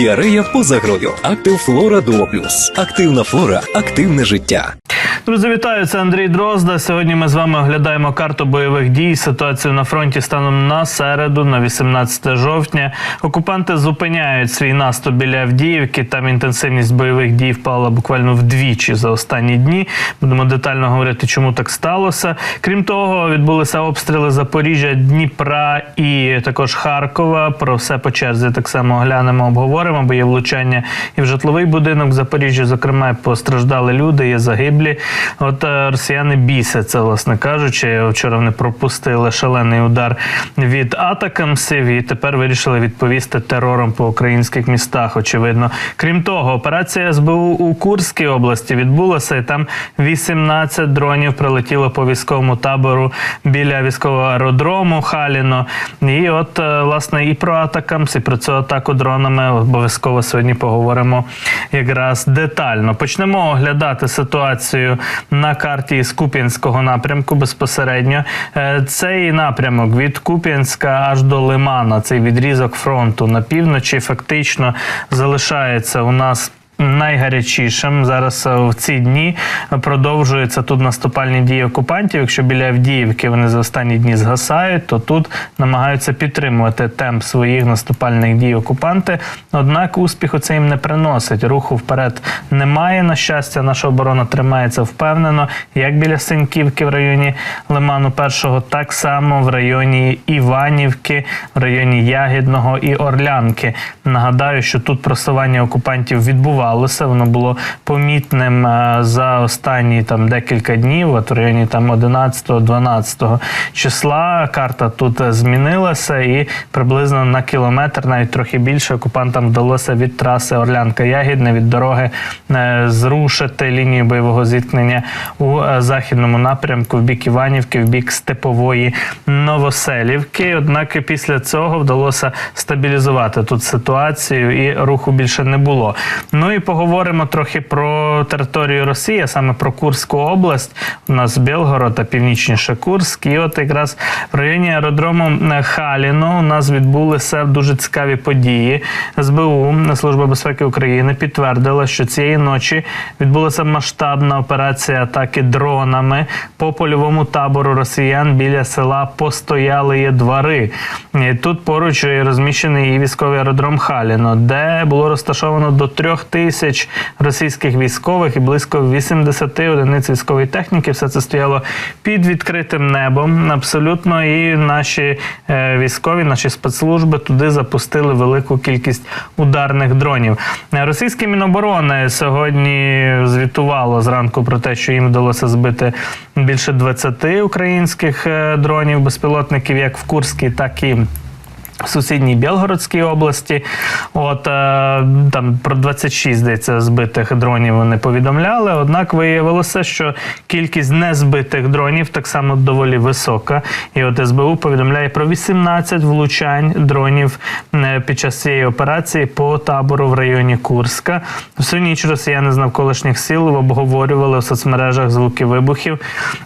Діарея поза грою. Актив Флора Дуо. Активна флора, активне життя. Друзі, вітаю, це Андрій Дрозда. Сьогодні ми з вами оглядаємо карту бойових дій. Ситуацію на фронті станом на середу, на 18 жовтня. Окупанти зупиняють свій наступ біля Авдіївки. Там інтенсивність бойових дій впала буквально вдвічі за останні дні. Будемо детально говорити, чому так сталося. Крім того, відбулися обстріли Запоріжжя, Дніпра і також Харкова. Про все по черзі так само оглянемо, обговоримо, бо є влучання і в житловий будинок в Запоріжжі. Зокрема, постраждали люди, є загиблі. От е, росіяни бісяться, власне кажучи. Вчора вони пропустили шалений удар від атакамсів і тепер вирішили відповісти терором по українських містах. Очевидно, крім того, операція СБУ у Курській області відбулася, і там 18 дронів прилетіло по військовому табору біля військового аеродрому Халіно. І от е, власне і про атакамс, і про цю атаку дронами обов'язково сьогодні поговоримо якраз детально. Почнемо оглядати ситуацію на карті з Куп'янського напрямку безпосередньо. Е, Цей напрямок від Куп'янська аж до Лимана, цей відрізок фронту на півночі, фактично залишається у нас. Найгарячішим зараз е, в ці дні продовжуються тут наступальні дії окупантів. Якщо біля Авдіївки вони за останні дні згасають, то тут намагаються підтримувати темп своїх наступальних дій окупанти. Однак успіху це їм не приносить. Руху вперед немає. На щастя, наша оборона тримається впевнено, як біля Синьківки в районі Лиману Першого, так само в районі Іванівки, в районі Ягідного і Орлянки. Нагадаю, що тут просування окупантів відбувалося. Воно було помітним е, за останні там декілька днів, от в районі там 11-12 числа. Карта тут е, змінилася, і приблизно на кілометр, навіть трохи більше, окупантам вдалося від траси Орлянка-Ягідне від дороги е, зрушити лінію бойового зіткнення у західному напрямку в бік Іванівки, в бік Степової Новоселівки. Однак після цього вдалося стабілізувати тут ситуацію, і руху більше не було. Ну і поговоримо трохи про територію Росії, а саме про Курську область. У нас Білгород та північніше Курськ. І от якраз в районі аеродрому Халіно у нас відбулися дуже цікаві події. СБУ Служба безпеки України підтвердила, що цієї ночі відбулася масштабна операція атаки дронами по польовому табору росіян біля села Постоялиє Двари. І Тут поруч розміщений і військовий аеродром Халіно, де було розташовано до трьох тисяч російських військових і близько 80 одиниць військової техніки. Все це стояло під відкритим небом. Абсолютно, і наші е, військові, наші спецслужби туди запустили велику кількість ударних дронів. Російське міноборони сьогодні звітувало зранку про те, що їм вдалося збити більше 20 українських е, дронів безпілотників, як в Курській, так і в сусідній Білгородській області. От е, там про 26, здається, збитих дронів вони повідомляли. Однак виявилося, що кількість незбитих дронів так само доволі висока. І от СБУ повідомляє про 18 влучань дронів е, під час цієї операції по табору в районі Курська. Всю ніч росіяни з навколишніх сил обговорювали в соцмережах звуки вибухів.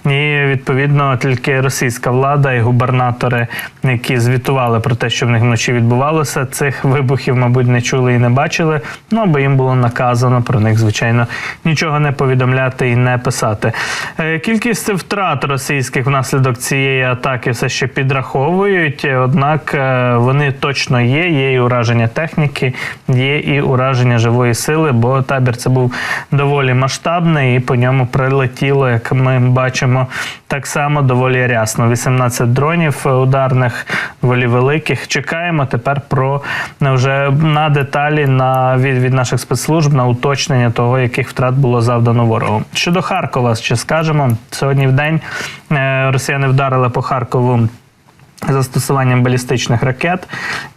І відповідно тільки російська влада і губернатори, які звітували про те, що в них вночі відбувалося, цих вибухів, мабуть, не чули і не бачили. Ну або їм було наказано про них, звичайно, нічого не повідомляти і не писати. Е, Кількість втрат російських внаслідок цієї атаки все ще підраховують, однак е, вони точно є. Є і ураження техніки, є і ураження живої сили, бо табір це був доволі масштабний, і по ньому прилетіло, як ми бачимо, так само доволі рясно. 18 дронів ударних, доволі великих. Чекаємо тепер про е, вже на деталі на від, від наших спецслужб на уточнення того, яких втрат було завдано ворогу. Щодо Харкова, ще скажемо сьогодні в день е, росіяни вдарили по Харкову. Застосуванням балістичних ракет,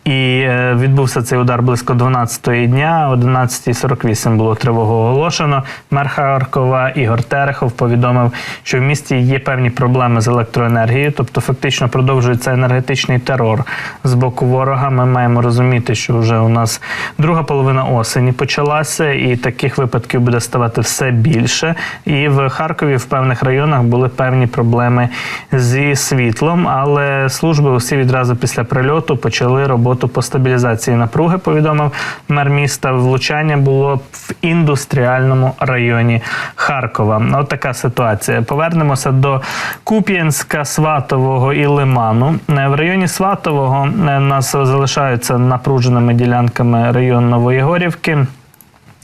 і е, відбувся цей удар близько 12-ї дня. О 11.48 було тривогу оголошено. Мер Харкова Ігор Терехов повідомив, що в місті є певні проблеми з електроенергією, тобто фактично продовжується енергетичний терор з боку ворога. Ми маємо розуміти, що вже у нас друга половина осені почалася, і таких випадків буде ставати все більше. І в Харкові в певних районах були певні проблеми зі світлом, але служба служби усі відразу після прильоту почали роботу по стабілізації напруги. Повідомив мер міста. Влучання було в індустріальному районі Харкова. От така ситуація. Повернемося до Куп'янська, Сватового і Лиману. В районі Сватового е, нас залишаються напруженими ділянками район Новоєгорівки.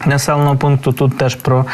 Населеного пункту тут теж про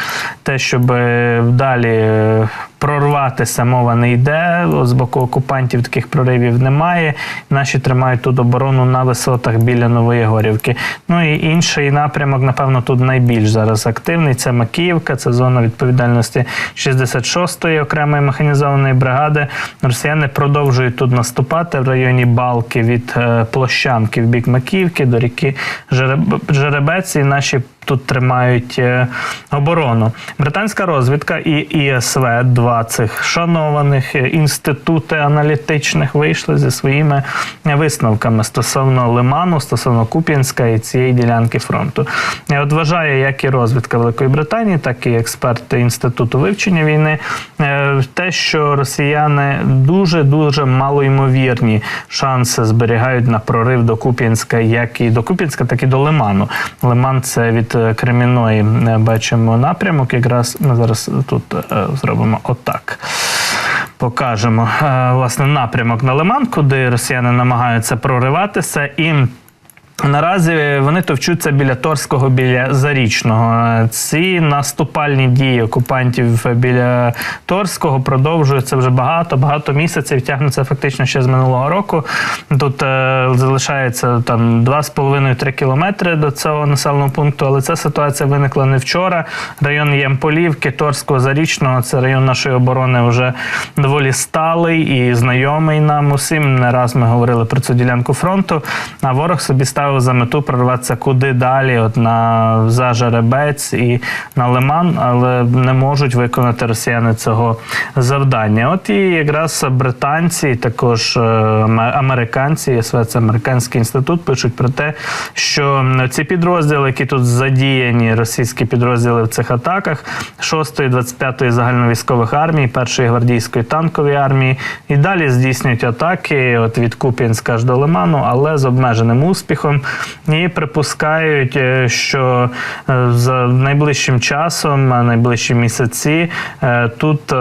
те, щоб е, далі е, прорватися мова не йде. З боку окупантів таких проривів немає. Наші тримають тут оборону на висотах біля Нової Горівки. Ну і інший напрямок, напевно, тут найбільш зараз активний. Це Макіївка, це зона відповідальності 66-ї окремої механізованої бригади. Росіяни продовжують тут наступати в районі Балки від е, площанки в бік Макіївки до ріки Жереб- Жеребець. І наші тут тримають е, оборону. Британська розвідка і ІСВ, два цих шанованих е, інститути аналітичних, вийшли зі своїми висновками стосовно Лиману, стосовно Куп'янська і цієї ділянки фронту. І От вважає як і розвідка Великої Британії, так і експерти інституту вивчення війни, е, те, що росіяни дуже дуже малоймовірні шанси зберігають на прорив до Куп'янська, як і до Куп'янська, так і до Лиману. Лиман це від е, Кремінної е, бачимо напрямок. Якраз ми зараз тут е, зробимо отак. Покажемо е, власне напрямок на Лиман, куди росіяни намагаються прориватися і. Наразі вони товчуться біля Торського, біля Зарічного. Ці наступальні дії окупантів біля Торського продовжуються вже багато, багато місяців. Тягнуться фактично ще з минулого року. Тут е, залишається там 2,5-3 кілометри до цього населеного пункту, але ця ситуація виникла не вчора. Район Ямполівки, Торського, Зарічного це район нашої оборони вже доволі сталий і знайомий нам усім. Не раз ми говорили про цю ділянку фронту. А ворог собі ставив за мету прорватися куди далі, от на за Жеребець і на Лиман, але не можуть виконати росіяни цього завдання. От і якраз британці, також е, американці, ЄСВ, це американський інститут, пишуть про те, що ці підрозділи, які тут задіяні, російські підрозділи в цих атаках, 6-ї, 25-ї загальновійськових армій, 1-ї гвардійської танкової армії, і далі здійснюють атаки от від Куп'янська аж до Лиману, але з обмеженим успіхом. І припускають, е, що е, за найближчим часом, найближчі місяці, е, тут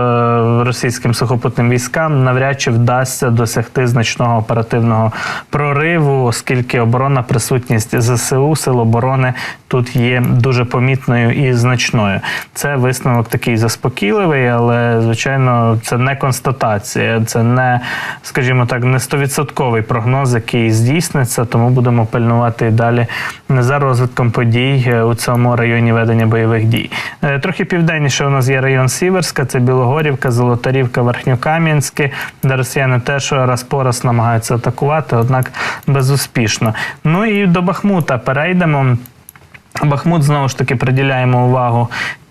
російським сухопутним військам навряд чи вдасться досягти значного оперативного прориву, оскільки оборонна присутність ЗСУ, сил оборони тут є дуже помітною і значною. Це висновок такий заспокійливий, але звичайно, це не констатація, це не, скажімо так, не стовідсотковий прогноз, який здійсниться. Тому будемо і далі за розвитком подій е, у цьому районі ведення бойових дій. Е, Трохи південніше у нас є район Сіверська, це Білогорівка, Золотарівка, Верхньокам'янське, де росіяни теж раз по раз намагаються атакувати, однак безуспішно. Ну і до Бахмута перейдемо. Бахмут знову ж таки приділяємо увагу.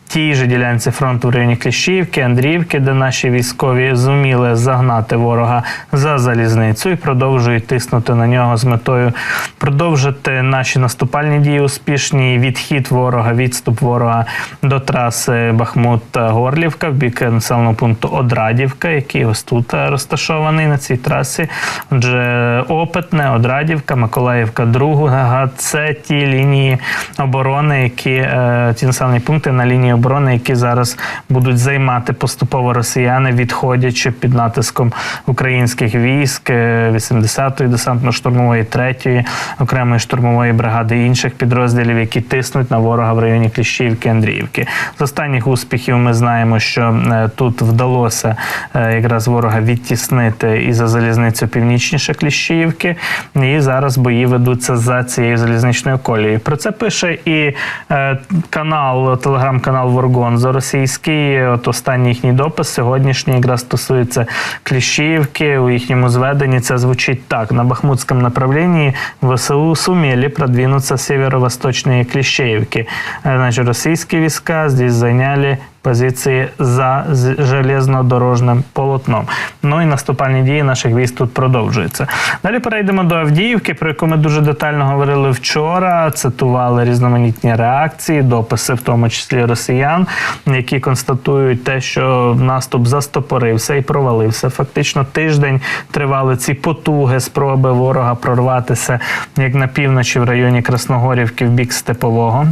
Тій же ділянці фронту в районі Кліщівки, Андріївки, де наші військові зуміли загнати ворога за залізницю і продовжують тиснути на нього з метою продовжити наші наступальні дії успішні. Відхід ворога, відступ ворога до траси Бахмут-Горлівка в бік населеного пункту Одрадівка, який ось тут розташований на цій трасі. Отже, Опитне, Одрадівка, Миколаївка, Друга. Це ті лінії оборони, які е, ті населені пункти на лінії оборони, які зараз будуть займати поступово росіяни, відходячи під натиском українських військ е, 80-ї десантно-штурмової, 3-ї окремої штурмової бригади інших підрозділів, які тиснуть на ворога в районі Кліщівки, Андріївки. З останніх успіхів ми знаємо, що е, тут вдалося е, якраз ворога відтіснити і за залізницю північніше Кліщіївки. І зараз бої ведуться за цією залізничною колією. Про це пише і е, канал, телеграм-канал Воргонзо російський. От останній їхній допис сьогоднішній якраз стосується Кліщівки. У їхньому зведенні це звучить так: на Бахмутському направлінні ВСУ сумели продвинутися северо-восточної Кліщеївки. Е, Значить, російські війська здесь зайняли позиції за железнодорожним полотном. Ну і наступальні дії наших військ тут продовжуються. Далі перейдемо до Авдіївки, про яку ми дуже детально говорили вчора. Цитували різноманітні реакції, дописи, в тому числі росіян, які констатують те, що наступ застопорився і провалився. Фактично тиждень тривали ці потуги, спроби ворога прорватися як на півночі в районі Красногорівки в бік Степового.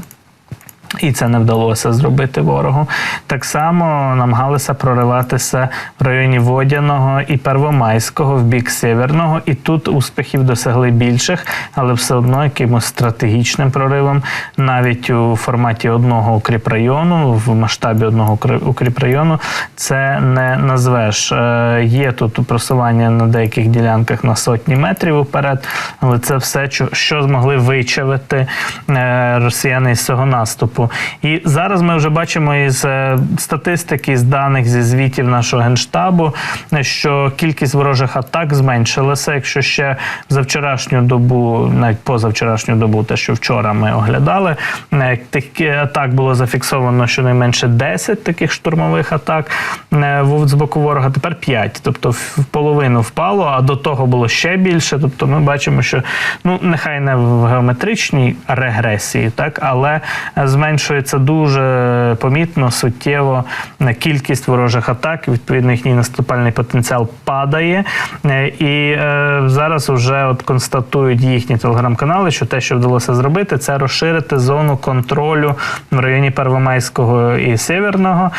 І це не вдалося зробити ворогу. Так само намагалися прориватися в районі Водяного і Первомайського в бік Сєверного. І тут успіхів досягли більших, але все одно якимось стратегічним проривом, навіть у форматі одного укріпрайону, в масштабі одного укріпрайону, це не назвеш. Е, Є тут просування на деяких ділянках на сотні метрів уперед, але це все, що- змогли вичавити е, росіяни із цього наступу. І зараз ми вже бачимо із е, статистики, з даних зі звітів нашого генштабу, е, що кількість ворожих атак зменшилася. Якщо ще за вчорашню добу, навіть позавчорашню добу, те, що вчора ми оглядали, е, атак було зафіксовано щонайменше 10 таких штурмових атак е, з боку ворога. Тепер 5. Тобто в половину впало, а до того було ще більше. Тобто ми бачимо, що ну нехай не в геометричній регресії, так але е, зменшується дуже помітно, суттєво кількість ворожих атак. Відповідно, їхній наступальний потенціал падає. Е, І е, зараз вже от констатують їхні телеграм-канали, що те, що вдалося зробити, це розширити зону контролю в районі Первомайського і Северного.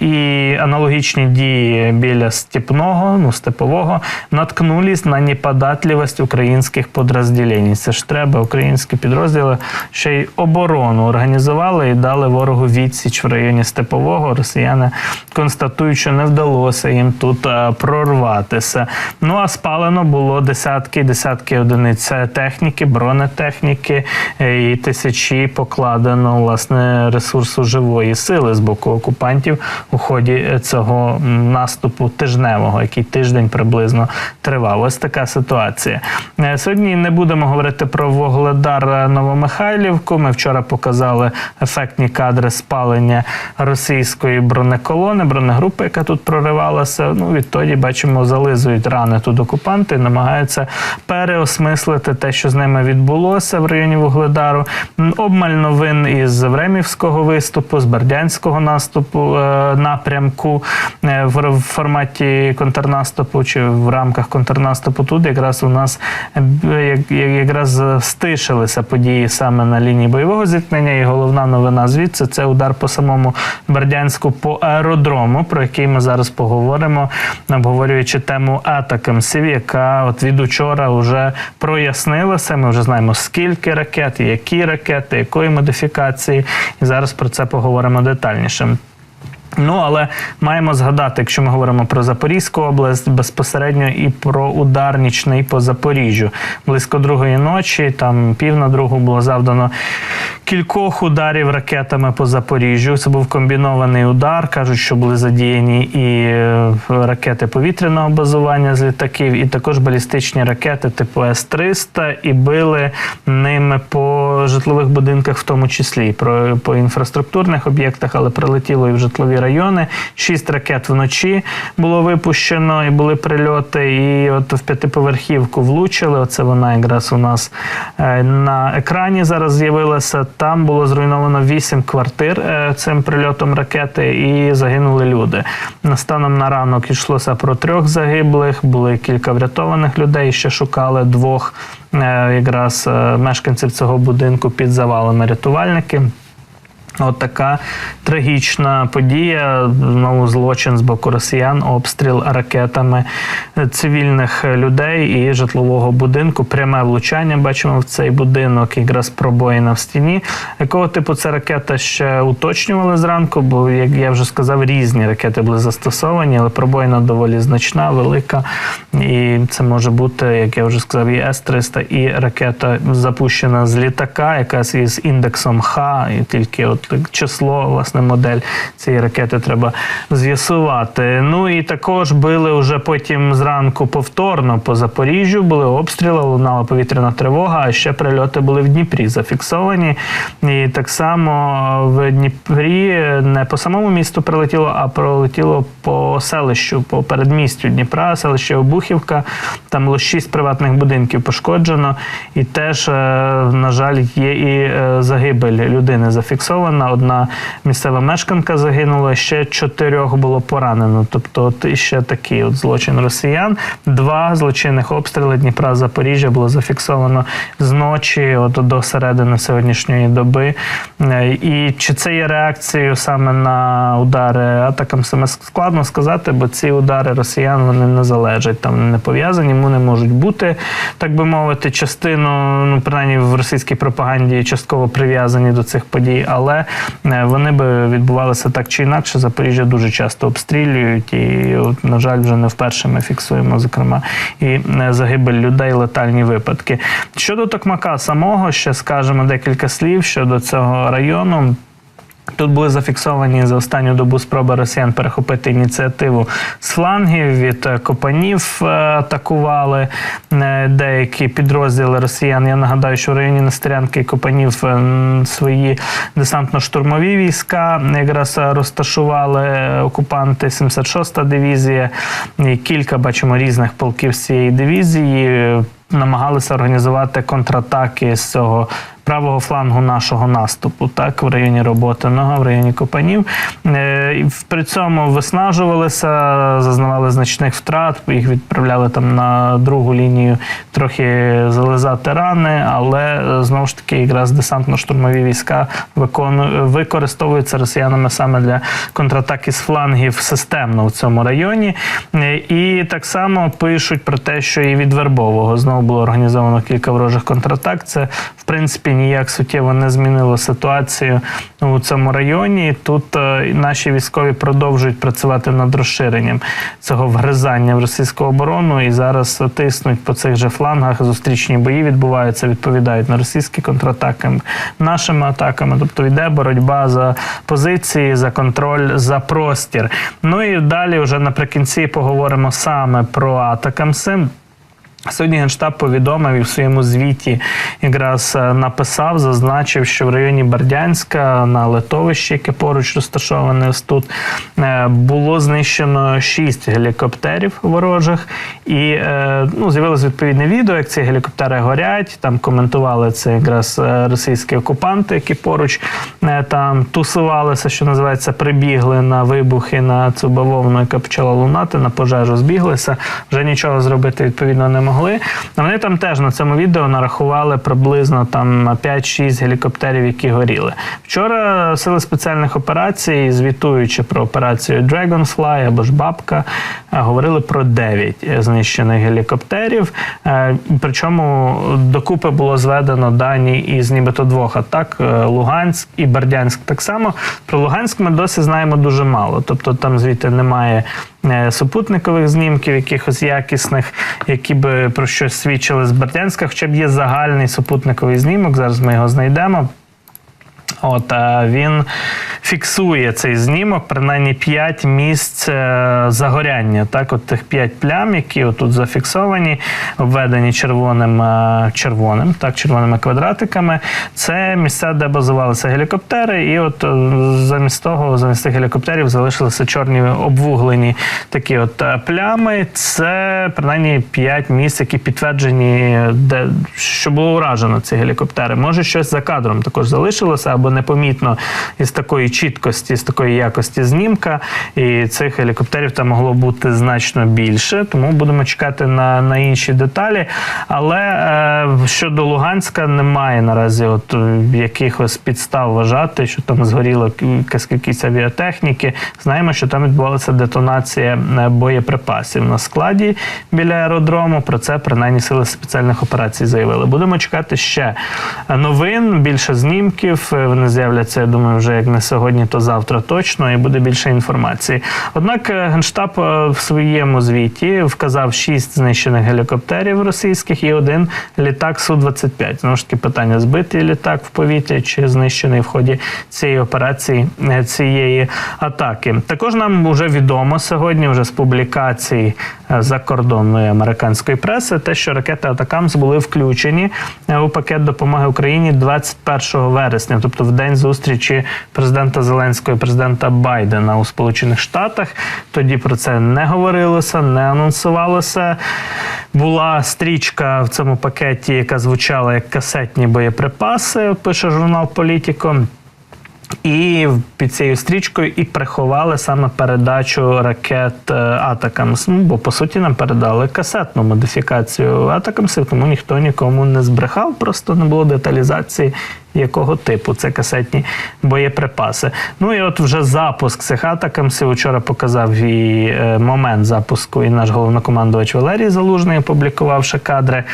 І аналогічні дії біля Степного, ну степового, наткнулись на неподатливість українських підрозділень. Це ж треба, українські підрозділи ще й оборону організували і дали ворогу відсіч в районі Степового. Росіяни констатують, що не вдалося їм тут е, прорватися. Ну а спалено було десятки, десятки одиниць техніки, бронетехніки е, і тисячі покладено власне ресурсу живої сили з боку окупантів у ході е, цього наступу тижневого, який тиждень приблизно тривав. Ось така ситуація. Сьогодні не будемо говорити про Вогледар Новомихайлівку. Ми вчора показали ефектні кадри спалення російської бронеколони, бронегрупи, яка тут проривалася. Ну відтоді бачимо, зализують рани тут окупанти, намагаються переосмислити те, що з ними відбулося в районі Вугледару. Обмаль новин із Времівського виступу, з Бердянського наступу е, напрямку е, в, форматі контрнаступу чи в рамках контрнаступу. Тут якраз у нас е, якраз стишилися події саме на лінії бойового зіткнення. І головна новина звідси це удар по самому Бердянську по аеродрому, про який ми зараз поговоримо, обговорюючи тему атакамсів, яка от від учора вже прояснилася. Ми вже знаємо скільки ракет, які ракети, якої модифікації. І зараз про це поговоримо детальніше. Ну, але маємо згадати, якщо ми говоримо про Запорізьку область, безпосередньо і про удар нічний по Запоріжжю. Близько другої ночі, там пів на другу було завдано кількох ударів ракетами по Запоріжжю. Це був комбінований удар. Кажуть, що були задіяні і е, ракети повітряного базування з літаків, і також балістичні ракети типу С-300, і били ними по житлових будинках, в тому числі про по інфраструктурних об'єктах, але прилетіло і в житлові райони. Шість ракет вночі було випущено, і були прильоти. І от в п'ятиповерхівку влучили. Оце вона якраз у нас е, на екрані зараз з'явилася. Там було зруйновано вісім квартир е, цим прильотом ракети, і загинули люди. Станом на ранок йшлося про трьох загиблих, були кілька врятованих людей. Ще шукали двох е, якраз мешканців цього будинку під завалами рятувальники. От така трагічна подія. Знову злочин з боку росіян, обстріл ракетами цивільних людей і житлового будинку. Пряме влучання бачимо в цей будинок, якраз пробоїна в стіні. Якого типу це ракета ще уточнювали зранку? Бо, як я вже сказав, різні ракети були застосовані, але пробоїна доволі значна, велика. І це може бути, як я вже сказав, і С-300, і ракета запущена з літака, якась із індексом Х, і тільки от так, число, власне, модель цієї ракети треба з'ясувати. Ну і також били вже потім зранку повторно по Запоріжжю, були обстріли, лунала повітряна тривога, а ще прильоти були в Дніпрі зафіксовані. І так само в Дніпрі не по самому місту прилетіло, а прилетіло по селищу, по передмістю Дніпра, селище Обухівка. Там було шість приватних будинків пошкоджено, і теж, е, на жаль, є і е, загибель людини зафіксована. Одна місцева мешканка загинула, ще чотирьох було поранено. Тобто, от ще такий от злочин росіян. Два злочинних обстріли Дніпра Запоріжжя було зафіксовано зночі, от до середини сьогоднішньої доби. Е, І чи це є реакцією саме на удари атакам, саме складно сказати, бо ці удари росіян вони не залежать, там не пов'язані, вони можуть бути, так би мовити, частину, ну принаймні в російській пропаганді частково прив'язані до цих подій, але вони би відбувалися так чи інакше. Запоріжжя дуже часто обстрілюють, і от, на жаль, вже не вперше ми фіксуємо, зокрема, і е, загибель людей, летальні випадки. Щодо Токмака самого, ще скажемо декілька слів щодо цього району. Тут були зафіксовані за останню добу спроби росіян перехопити ініціативу з флангів від е, копанів. е, Атакували е, деякі підрозділи росіян. Я нагадаю, що в районі Нестерянки і Копанів свої десантно-штурмові війська якраз розташували окупанти 76-та дивізія і кілька бачимо різних полків з цієї дивізії. Намагалися організувати контратаки з цього правого флангу нашого наступу, так в районі Роботиного, в районі Копанів. Е, При цьому виснажувалися, зазнавали значних втрат. Їх відправляли там на другу лінію трохи зализати рани, але е, знову ж таки, якраз десантно-штурмові війська використовуються росіянами саме для контратаки з флангів системно в цьому районі. Е, І так само пишуть про те, що і від Вербового знову було організовано кілька ворожих контратак. Це в принципі ніяк суттєво не змінило ситуацію у цьому районі. Тут е, наші військові продовжують працювати над розширенням цього вгризання в російську оборону і зараз тиснуть по цих же флангах. Зустрічні бої відбуваються, відповідають на російські контратаки нашими атаками. Тобто йде боротьба за позиції, за контроль, за простір. Ну і далі, вже наприкінці, поговоримо саме про атакамси. Сьогодні Генштаб повідомив і в своєму звіті якраз е, написав, зазначив, що в районі Бердянська на литовищі, яке поруч розташоване тут, е, було знищено шість гелікоптерів ворожих, і е, ну, з'явилось відповідне відео, як ці гелікоптери горять. Там коментували це якраз російські окупанти, які поруч там тусувалися, що називається, прибігли на вибухи на цю бавовну, яка почала лунати, на пожежу збіглися. Вже нічого зробити відповідно не могли. Вони там теж на цьому відео нарахували приблизно там 5-6 гелікоптерів, які горіли. Вчора сили спеціальних операцій, звітуючи про операцію Dragonfly або ж Бабка, е, говорили про 9 знищених гелікоптерів. Е, Причому докупи було зведено дані із нібито двох атак: е, Луганськ і Бердянськ. Так само про Луганськ ми досі знаємо дуже мало. Тобто там звідти немає супутникових знімків, якихось якісних, які би про щось свідчили з Бердянська, хоча б є загальний супутниковий знімок. Зараз ми його знайдемо. От він фіксує цей знімок, принаймні 5 місць е, загоряння. Так, от тих 5 плям, які отут зафіксовані, обведені червоним, е, червоним, так, червоними квадратиками. Це місця, де базувалися гелікоптери, і от е, замість того, замість тих гелікоптерів залишилися чорні обвуглені такі от плями. Це принаймні 5 місць, які підтверджені, де що було уражено ці гелікоптери. Може, щось за кадром також залишилося або непомітно із такої чіткості, з такої якості знімка. І цих гелікоптерів там могло бути значно більше, тому будемо чекати на, на інші деталі. Але е, щодо Луганська немає наразі от е, якихось підстав вважати, що там згоріло кількість авіатехніки. Знаємо, що там відбувалася детонація е, боєприпасів на складі біля аеродрому. Про це принаймні сили спеціальних операцій заявили. Будемо чекати ще новин, більше знімків. Вони з'являться, я думаю, вже як не сьогодні. то завтра точно і буде більше інформації. Однак е, генштаб е, в своєму звіті вказав шість знищених гелікоптерів російських і один літак су 25 Знову ж таки питання: збитий літак в повітрі чи знищений в ході цієї операції е, цієї атаки. Також нам вже відомо сьогодні, вже з публікацій закордонної американської преси, те, що ракети Атакамс були включені у пакет допомоги Україні 21 вересня, тобто в день зустрічі президента Зеленського і президента Байдена у Сполучених Штатах. Тоді про це не говорилося, не анонсувалося. Була стрічка в цьому пакеті, яка звучала як касетні боєприпаси, пише журнал Політіко. І під цією стрічкою і приховали саме передачу ракет е, Атакамс. Ну, бо по суті нам передали касетну модифікацію Атакамсів, тому ніхто нікому не збрехав, просто не було деталізації. Якого типу це касетні боєприпаси? Ну і от вже запуск цих атакамсів вчора показав і е, момент запуску, і наш головнокомандувач Валерій Залужний, опублікувавши кадри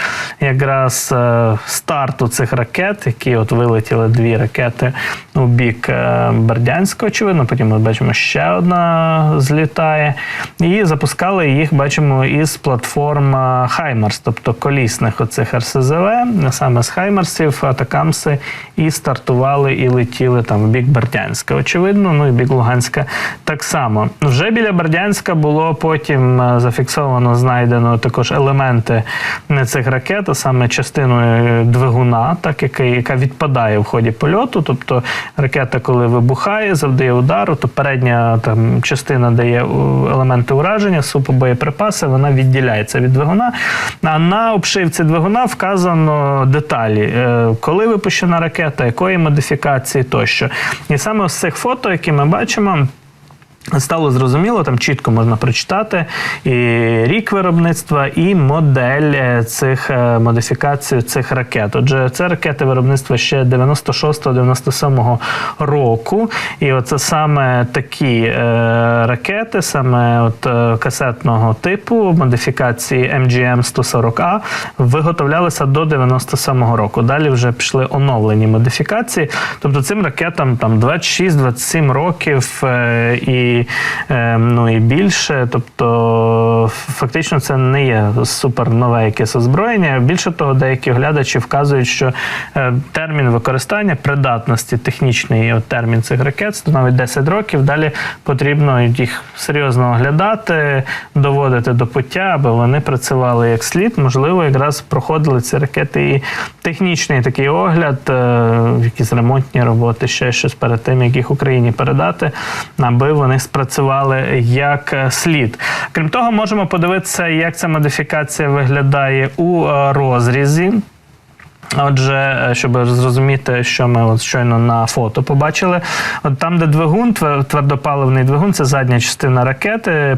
якраз е, старту цих ракет, які от вилетіли дві ракети у бік е, Бердянська, очевидно. Потім ми бачимо ще одна злітає. І запускали їх, бачимо, із платформ Хаймарс, тобто колісних оцих РСЗВ, саме з Хаймарсів, атакамси, і стартували і летіли там в бік Бердянська. Очевидно, ну і бік Луганська так само. Вже біля Бердянська було потім е, зафіксовано, знайдено також елементи е, цих ракет, а саме частину е, двигуна, так яка, яка відпадає в ході польоту. Тобто ракета, коли вибухає, завдає удару, то передня там частина дає елементи ураження, супобоєприпаси, вона відділяється від двигуна. А на обшивці двигуна вказано деталі, коли випущена ракета, якої модифікації тощо. І саме з цих фото, які ми бачимо. Стало зрозуміло, там чітко можна прочитати і рік виробництва, і модель е, цих е, модифікацій цих ракет. Отже, це ракети виробництва ще 96-97 року. І оце саме такі е, ракети, саме от е, касетного типу, модифікації MGM 140A, виготовлялися до 97-го року. Далі вже пішли оновлені модифікації. Тобто цим ракетам там 26-27 років е, і, е, ну, і більше. Тобто, фактично, це не є супер нове якесь озброєння. Більше того, деякі глядачі вказують, що е, термін використання придатності технічний от термін цих ракет становить 10 років. Далі потрібно їх серйозно оглядати, доводити до пуття, аби вони працювали як слід. Можливо, якраз проходили ці ракети і технічний такий огляд, е, якісь ремонтні роботи, ще щось перед тим, як їх Україні передати, аби вони спрацювали як е, слід. Крім того, можемо подивитися, як ця модифікація виглядає у е, розрізі. Отже, е, щоб зрозуміти, що ми от щойно на фото побачили, от там, де двигун, твердопаливний двигун, це задня частина ракети.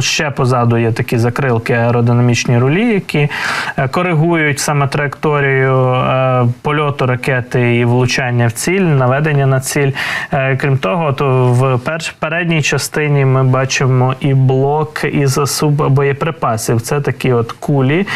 Ще позаду є такі закрилки аеродинамічні рулі, які е, коригують саме траєкторію е, польоту ракети і влучання в ціль, наведення на ціль. Крім того, то в передній частині ми бачимо і блок із суббоєприпасів. Це такі от кулі,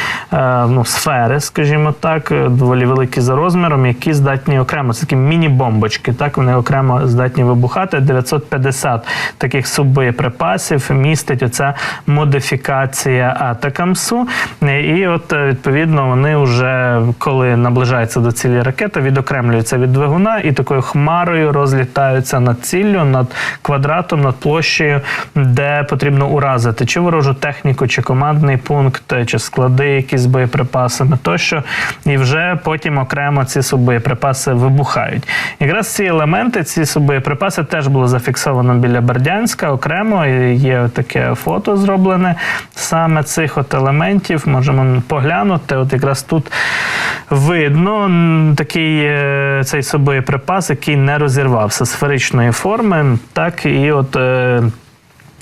ну, сфери, скажімо так, доволі великі за розміром, які здатні окремо. Це такі міні-бомбочки. Так вони окремо здатні вибухати. 950 таких суббоєприпасів містить оця модифікація Атакамсу. І от е, відповідно вони вже коли наближаються до цілі ракети, відокремлюються від двигуна і такою хмарою розлітаються над ціллю, над квадратом, над площею, де потрібно уразити чи ворожу техніку, чи командний пункт, чи склади, якісь з боєприпасами тощо. І вже потім окремо ці суббоєприпаси вибухають. Якраз ці елементи, ці суббоєприпаси теж було зафіксовано біля Бердянська окремо. Є таке фото зроблене саме цих от елементів. Можемо поглянути. От якраз тут видно такий е, цей суббоєприпас, який не розірвався сферичної форми. Так і от. е,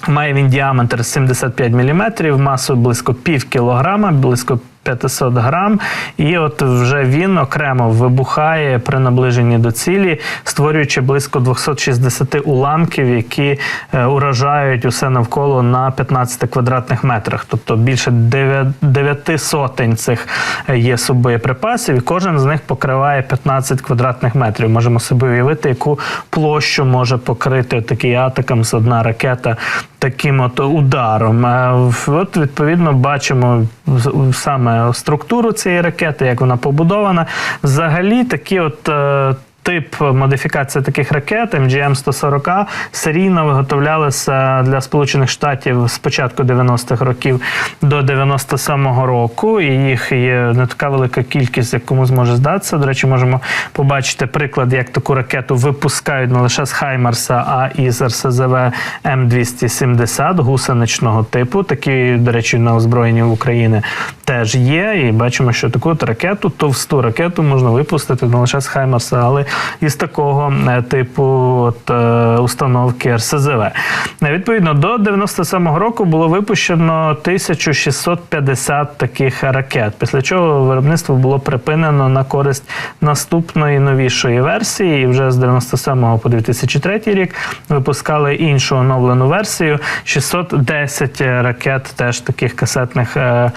Має він діаметр 75 мм, масу близько пів кілограма, близько 500 грам, і от вже він окремо вибухає при наближенні до цілі, створюючи близько 260 уламків, які е, уражають усе навколо на 15 квадратних метрах. Тобто більше 9 сотень цих е, є суббоєприпасів, і кожен з них покриває 15 квадратних метрів. Можемо собі уявити, яку площу може покрити такий атакам з одна ракета таким от ударом. Е, От відповідно бачимо саме структуру цієї ракети, як вона побудована. Взагалі, такі от. Тип модифікації таких ракет MGM-140 серійно виготовлялися для Сполучених Штатів з початку 90-х років до 97-го року. І їх є не така велика кількість, як комусь може здатися. До речі, можемо побачити приклад, як таку ракету випускають не лише з Хаймарса, а і з РСЗВ М270 гусеничного типу. Такі, до речі, на озброєнні в Україні теж є. І бачимо, що таку ракету, товсту ракету можна випустити не лише з Хаймарса, але і з такого е, типу от, е, установки РСЗВ. Е, Відповідно, до 97-го року було випущено 1650 таких ракет, після чого виробництво було припинено на користь наступної новішої версії. І вже з 97 по 2003 рік випускали іншу оновлену версію. 610 ракет теж таких касетних е,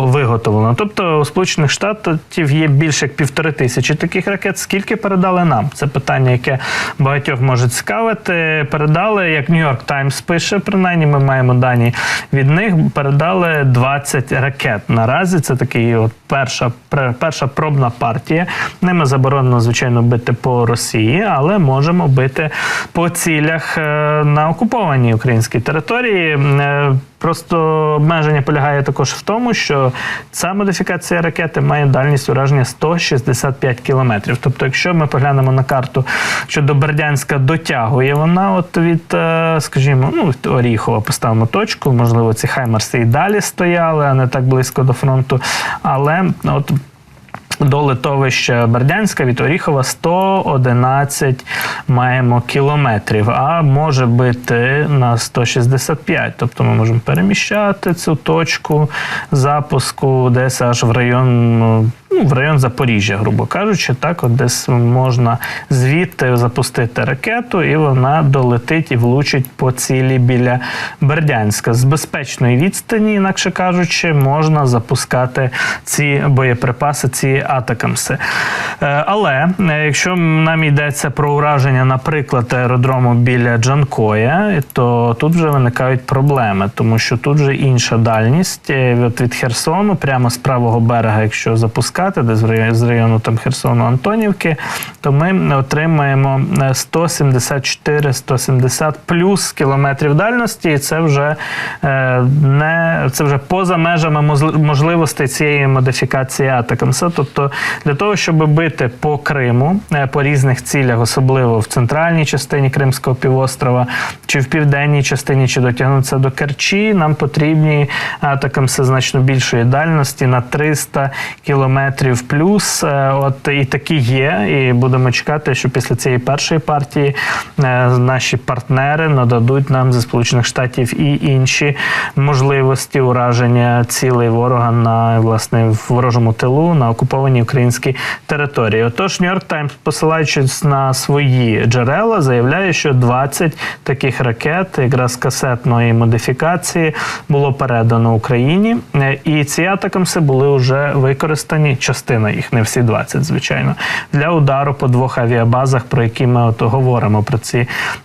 виготовлено. Тобто у Сполучених Штатів є більше як півтори тисячі таких ракет. Скільки передали нам? Це питання, яке багатьох може цікавити. Передали, як Нью-Йорк Таймс пише, принаймні ми маємо дані від них. Передали 20 ракет. Наразі це такий от перша, перша пробна партія. Ними заборонено, звичайно, бити по Росії, але можемо бити по цілях е, на окупованій українській території. Просто обмеження полягає також в тому, що ця модифікація ракети має дальність ураження 165 кілометрів. Тобто, якщо ми поглянемо на карту, що до Бердянська дотягує вона, от від, е, скажімо, ну від Оріхова поставимо точку. Можливо, ці хаймарси і далі стояли, а не так близько до фронту. Але от до литовища Бердянська від Оріхова 111 маємо кілометрів, а може бити на 165. Тобто ми можемо переміщати цю точку запуску десь аж в район. Ну, в район Запоріжжя, грубо кажучи, так от десь можна звідти запустити ракету, і вона долетить і влучить по цілі біля Бердянська. З безпечної відстані, інакше кажучи, можна запускати ці боєприпаси, ці атакамси. Е, Але е, якщо нам йдеться про ураження, наприклад, аеродрому біля Джанкоя, то тут вже виникають проблеми, тому що тут вже інша дальність. Е, От від Херсону, прямо з правого берега, якщо запускати, в районі- з району там Херсону Антонівки, то ми отримаємо е, 174-170 плюс кілометрів дальності, і це вже е, не це вже поза межами можливостей цієї модифікації Атакамса. Тобто для того, щоб бити по Криму е, по різних цілях, особливо в центральній частині Кримського півострова, чи в південній частині, чи дотягнутися до Керчі, нам потрібні Атакамси значно більшої дальності на 300 кілометрів плюс. Е, От і такі є, і будемо чекати, що після цієї першої партії е, наші партнери нададуть нам зі Сполучених Штатів і інші можливості ураження цілей ворога на власне в ворожому тилу на окупованій українській території. Отож, Нью-Йорк Таймс, посилаючись на свої джерела, заявляє, що 20 таких ракет, якраз касетної модифікації, було передано Україні, Е, і ці атакамси були вже використані. Частина їх, не всі 20, звичайно, для удару по двох авіабазах, про які ми от говоримо про ці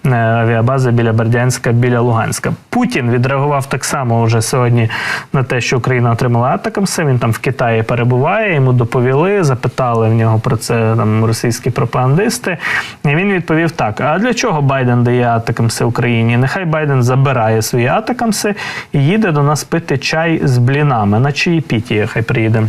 е, авіабази біля Бердянська, біля Луганська. Путін відреагував так само вже сьогодні на те, що Україна отримала атакамси. Він там в Китаї перебуває. Йому доповіли, запитали в нього про це там російські пропагандисти. І він відповів так: а для чого Байден дає атакамси Україні? Нехай Байден забирає свої атакамси і їде до нас пити чай з блінами на чаєпіті, хай приїде.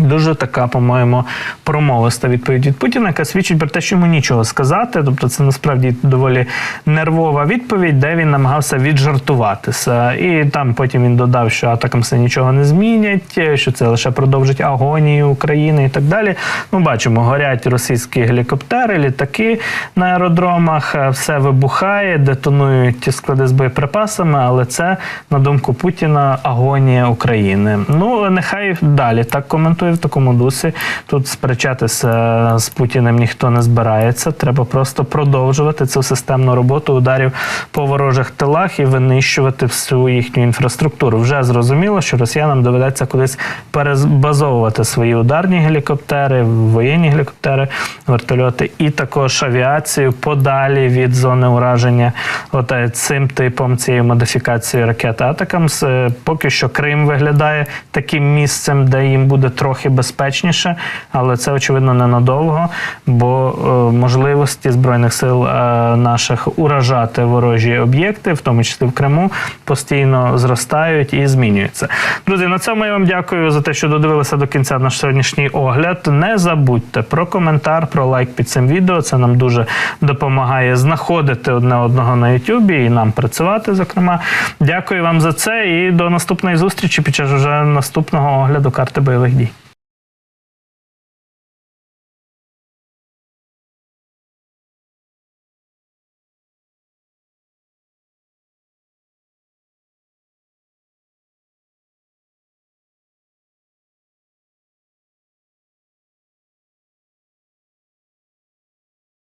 Дуже така, по-моєму, промовиста відповідь від Путіна, яка свідчить про те, що йому нічого сказати. Тобто, це насправді доволі нервова відповідь, де він намагався віджартуватися. І там потім він додав, що атакамси нічого не змінять, що це лише продовжить агонію України і так далі. Ну, бачимо, горять російські гелікоптери, літаки на аеродромах, все вибухає, детонують склади з боєприпасами, але це, на думку Путіна, агонія України. Ну, нехай далі так коментує в такому дусі. Тут сперечатися з Путіним ніхто не збирається. Треба просто продовжувати цю системну роботу ударів по ворожих тилах і винищувати всю їхню інфраструктуру. Вже зрозуміло, що росіянам доведеться кудись перебазовувати свої ударні гелікоптери, воєнні гелікоптери, вертольоти і також авіацію подалі від зони ураження. От е, цим типом цією модифікацією ракет Атакамс. Е, Поки що Крим виглядає таким місцем, де їм буде трохи безпечніше, але це очевидно ненадовго, бо е, можливості збройних сил е, наших уражати ворожі об'єкти, в тому числі в Криму, постійно зростають і змінюються. Друзі, на цьому я вам дякую за те, що додивилися до кінця наш сьогоднішній огляд. Не забудьте про коментар, про лайк під цим відео. Це нам дуже допомагає знаходити одне одного на Ютубі і нам працювати. Зокрема, дякую вам за це і до наступної зустрічі під час вже наступного огляду карти бойових дій.